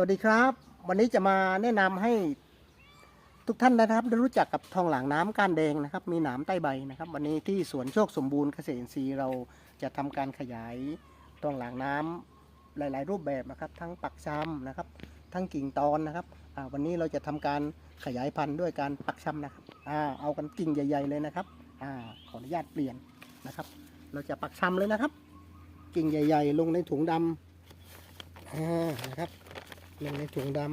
สวัสดีครับ วันนี้จะมาแนะนำให้ทุกท่านนะครับได้รู้จักกับทองหลางน้ำก้านแดงนะครับ มีหนามใต้ใบนะครับ วันนี้ที่สวนโชคสมบูรณ์เกษตรอินทรีย์เราจะทำการขยายทองหลางน้ำหลาย ๆ รูปแบบนะครับ ทั้งปักชำนะครับ ทั้งกิ่งตอนนะครับวันนี้เราจะทำการขยายพันธุ์ด้วยการปักชำนะครับอเอากันกิ่งใหญ่ ๆ เลยนะครับอขออนุญาตเปลี่ยนนะครับ เราจะปักชำเลยนะครับ กิ่งใหญ่ ๆ ลงในถุงดำนะครับ ลงในถุงดำ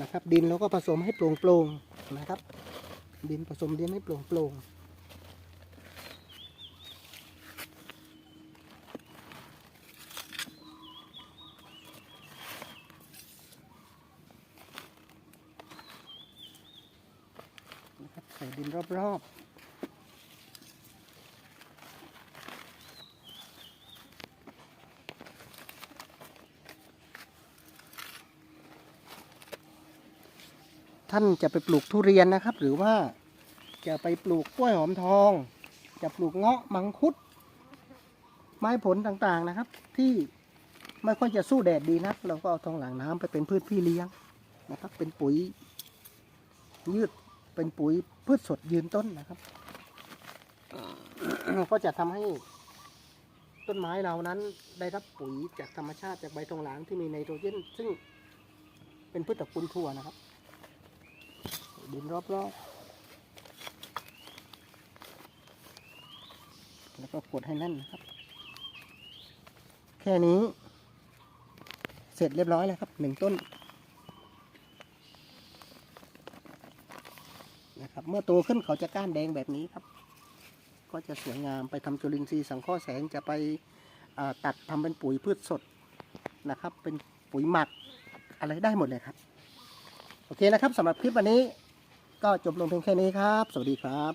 นะครับดินเราก็ผสมให้โปร่งๆนะครับ ดินผสมดินให้โปร่งๆนะครับใส่ดินรอบๆ ท่านจะไปปลูกทุเรียนนะครับ หรือว่าจะไปปลูกกล้วยหอมทอง จะปลูกเงาะมังคุด ไม้ผลต่างๆนะครับ ที่ไม่ค่อยจะสู้แดดดีนัก เราก็เอาทองหลังน้ำไปเป็นพืชพี่เลี้ยงนะครับ เป็นปุ๋ย ยืดเป็นปุ๋ยพืชสดยืนต้นนะครับก็จะทำให้ต้นไม้เรานั้นได้รับปุ๋ยจากธรรมชาติจากใบทองหลางที่มีไนโตรเจนซึ่งเป็นพืชตระกูลถั่วนะครับ ดินรอบๆ แล้วก็กดให้แน่นนะครับ แค่นี้ เสร็จเรียบร้อยแล้วครับหนึ่งต้นนะครับ เมื่อโตขึ้นเขาจะก้านแดงแบบนี้ครับ ก็จะสวยงามไปทำจุลินทรีย์สังเคราะห์แสงจะไปตัดทำเป็นปุ๋ยพืชสดนะครับ เป็นปุ๋ยหมักอะไรได้หมดเลยครับ โอเคนะครับสำหรับคลิปวันนี้ ก็จบลงเพียงแค่นี้ครับ สวัสดีครับ